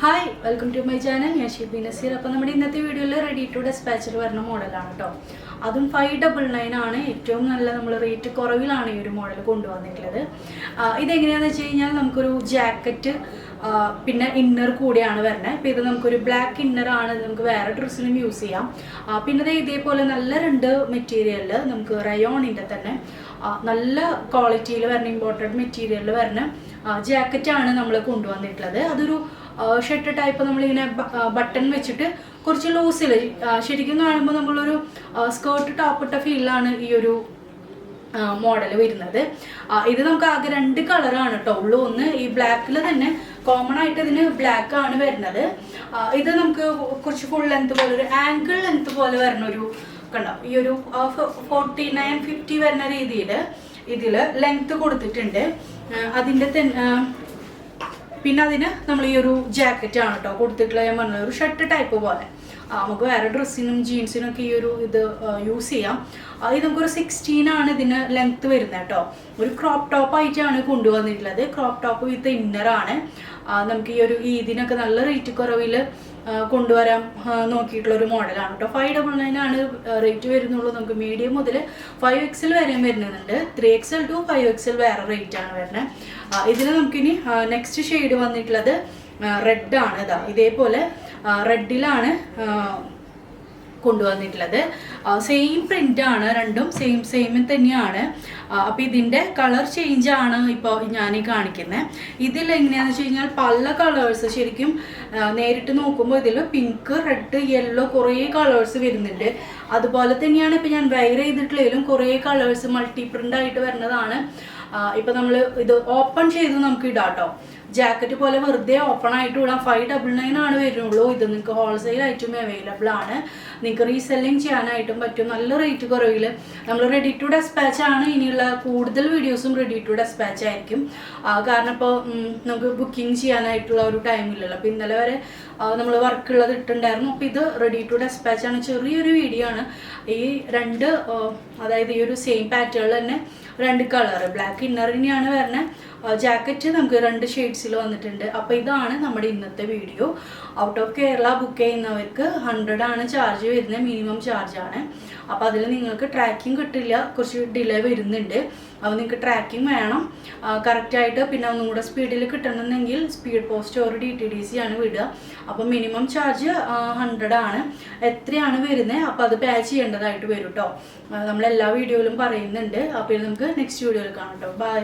Hi welcome to my channel ഞാൻ ഷിബി നസീർ. അപ്പോൾ നമ്മുടെ ഇന്നത്തെ വീഡിയോയിൽ റെഡി ടു ഡെസ്പാച്ചിൽ വരുന്ന മോഡലാണ് കേട്ടോ അതും ഫൈവ് ഡബിൾ നയൻ ആണ്. ഏറ്റവും നല്ല നമ്മൾ റേറ്റ് കുറവിലാണ് ഈ ഒരു മോഡൽ കൊണ്ടുവന്നിട്ടുള്ളത്. ഇതെങ്ങനെയാന്ന് വെച്ച് കഴിഞ്ഞാൽ നമുക്കൊരു ജാക്കറ്റ് പിന്നെ ഇന്നർ കൂടിയാണ് വരുന്നത് ഇപ്പോൾ ഇത് നമുക്കൊരു ബ്ലാക്ക് ഇന്നർ ആണ്. നമുക്ക് വേറെ ഡ്രസ്സിനും യൂസ് ചെയ്യാം. പിന്നെ ഇത് ഇതേപോലെ നല്ല രണ്ട് മെറ്റീരിയലിൽ നമുക്ക് റയോണിന്റെ തന്നെ നല്ല ക്വാളിറ്റിയിൽ വരുന്ന ഇമ്പോർട്ടന്റ് മെറ്റീരിയലിൽ വരുന്ന ജാക്കറ്റാണ് നമ്മൾ കൊണ്ടുവന്നിട്ടുള്ളത്. അതൊരു ഷർട്ട് ടൈപ്പ് നമ്മളിങ്ങനെ ബട്ടൺ വെച്ചിട്ട് കുറച്ച് ലൂസിൽ ശരിക്കും കാണുമ്പോൾ നമ്മളൊരു സ്കേർട്ട് ടോപ്പ് ഇട്ട ഫീലാണ് ഈ ഒരു മോഡൽ വരുന്നത്. ഇത് നമുക്ക് ആകെ രണ്ട് കളറാണ് കേട്ടോ ഉള്ളു ഒന്ന് ഈ ബ്ലാക്കിൽ തന്നെ കോമൺ ആയിട്ട് ഇതിന് ബ്ലാക്ക് ആണ് വരുന്നത്. ഇത് നമുക്ക് കുറച്ച് ഫുൾ ലെങ്ത് പോലെ ഒരു ആങ്കിൾ ലെങ്ത് പോലെ വരുന്ന ഒരു കണ്ടോ? ഈ ഒരു ഫോർട്ടി നയൻ ഫിഫ്റ്റി വരുന്ന രീതിയിൽ ഇതിൽ ലെങ്ത് കൊടുത്തിട്ടുണ്ട്. അതിന്റെ തന്നെ പിന്നെ അതിന് നമ്മൾ ഈ ഒരു ജാക്കറ്റ് ആണ് കേട്ടോ കൊടുത്തിട്ടുള്ള ഞാൻ പറഞ്ഞത് ഒരു ഷർട്ട് ടൈപ്പ് പോലെ. നമുക്ക് വേറെ ഡ്രസ്സിനും ജീൻസിനും ഒക്കെ ഈ ഒരു ഇത് യൂസ് ചെയ്യാം. ഇത് നമുക്കൊരു സിക്സ്റ്റീൻ ആണ് ഇതിന് ലെങ്ത് വരുന്നത് കേട്ടോ. ഒരു ക്രോപ്പ് ടോപ്പ് ആയിട്ടാണ് കൊണ്ടുവന്നിട്ടുള്ളത്. ക്രോപ്പ് ടോപ്പ് വിത്ത് ഇന്നർ ആണ്. നമുക്ക് ഈ ഒരു ഈദിനൊക്കെ നല്ല റേറ്റ് കുറവിൽ കൊണ്ടുവരാൻ നോക്കിയിട്ടുള്ള ഒരു മോഡലാണ് കേട്ടോ. ഫൈവ് ഡബിൾ നയൻ ആണ് റേറ്റ് വരുന്നുള്ളൂ നമുക്ക് മീഡിയം മുതൽ ഫൈവ് എക്സൽ വരെയും വരുന്നുണ്ട്. Three X L to five X L വേറെ റേറ്റ് ആണ് വരുന്നത്. ഇതിൽ നമുക്കിനി നെക്സ്റ്റ് ഷെയ്ഡ് വന്നിട്ടുള്ളത് റെഡ് ആണ്. ഇതാ ഇതേപോലെ റെഡിലാണ് കൊണ്ടുവന്നിട്ടുള്ളത്. സെയിം പ്രിന്റ് ആണ് രണ്ടും സെയിം സെയിം തന്നെയാണ്. അപ്പോൾ ഇതിന്റെ കളർ ചേഞ്ച് ആണ് ഇപ്പോൾ ഞാൻ കാണിക്കുന്നത് ഇതിൽ എങ്ങനെയാണെന്ന് വെച്ച് കഴിഞ്ഞാൽ പല കളേഴ്സ് ശരിക്കും നേരിട്ട് നോക്കുമ്പോൾ ഇതിൽ പിങ്ക് റെഡ് യെല്ലോ കുറേ കളേഴ്സ് വരുന്നുണ്ട്. അതുപോലെ തന്നെയാണ് ഇപ്പോൾ ഞാൻ വെയർ ചെയ്തിട്ടുള്ളതിലും കുറേ കളേഴ്സ് മൾട്ടി പ്രിന്റ് ആയിട്ട് വരുന്നതാണ്. ഇപ്പം നമ്മൾ ഇത് ഓപ്പൺ ചെയ്ത് നമുക്ക് ഇടാം കേട്ടോ ജാക്കറ്റ് പോലെ വെറുതെ ഓപ്പൺ ആയിട്ട് വിടാം ഫൈവ് ഡബിൾ നയൻ ആണ് വരുന്നുള്ളൂ ഇത് നിങ്ങൾക്ക് ഹോൾസെയിൽ ആയിട്ടും അവൈലബിൾ ആണ്. നിങ്ങൾക്ക് റീസെല്ലിങ് ചെയ്യാനായിട്ടും പറ്റും. നല്ല റേറ്റ് കുറവിൽ. നമ്മൾ റെഡി ടു ഡെസ്പാച്ച് ആണ്. ഇനിയുള്ള കൂടുതൽ വീഡിയോസും റെഡി ടു ഡെസ്പാച്ച് ആയിരിക്കും. കാരണം ഇപ്പോൾ നമുക്ക് ബുക്കിംഗ് ചെയ്യാനായിട്ടുള്ള ഒരു ടൈം ഇല്ലല്ലോ. അപ്പോൾ ഇന്നലെ വരെ നമ്മൾ വർക്ക് ഉള്ളത് ഇട്ടുണ്ടായിരുന്നു അപ്പോൾ ഇത് റെഡി ടു ഡെസ്പാച്ച് ആണ്. ചെറിയൊരു വീഡിയോ ആണ്. ഈ രണ്ട് അതായത് ഈ ഒരു സെയിം പാറ്റേണിൽ തന്നെ രണ്ട് കളർ ബ്ലാക്ക് ഇന്നറിനെയാണ് വരുന്നത്. ജാക്കറ്റ് നമുക്ക് രണ്ട് ഷെയ്ഡ്സിൽ വന്നിട്ടുണ്ട്. അപ്പോൾ ഇതാണ് നമ്മുടെ ഇന്നത്തെ video out of Kerala book ചെയ്യുന്നവർക്ക് ഹൺഡ്രഡ് ആണ് ചാർജ് വരുന്നത് മിനിമം ചാർജ് ആണ്. അപ്പോൾ അതിൽ നിങ്ങൾക്ക് ട്രാക്കിംഗ് കിട്ടില്ല കുറച്ച് ഡിലേ വരുന്നുണ്ട്. അപ്പോൾ നിങ്ങൾക്ക് ട്രാക്കിംഗ് വേണം. കറക്റ്റായിട്ട് പിന്നെ ഒന്നും കൂടെ സ്പീഡിൽ കിട്ടണമെന്നെങ്കിൽ speed post or D T D C ആണ് വിടുക. അപ്പോൾ മിനിമം ചാർജ് ഹൺഡ്രഡ് ആണ്. എത്രയാണ് വരുന്നത്? അപ്പോൾ അത് പേ ചെയ്യേണ്ടതായിട്ട് വരും കേട്ടോ നമ്മൾ എല്ലാ വീഡിയോയിലും പറയുന്നുണ്ട്. അപ്പോൾ നമുക്ക് നെക്സ്റ്റ് വീഡിയോയിൽ കാണാം കേട്ടോ ബൈ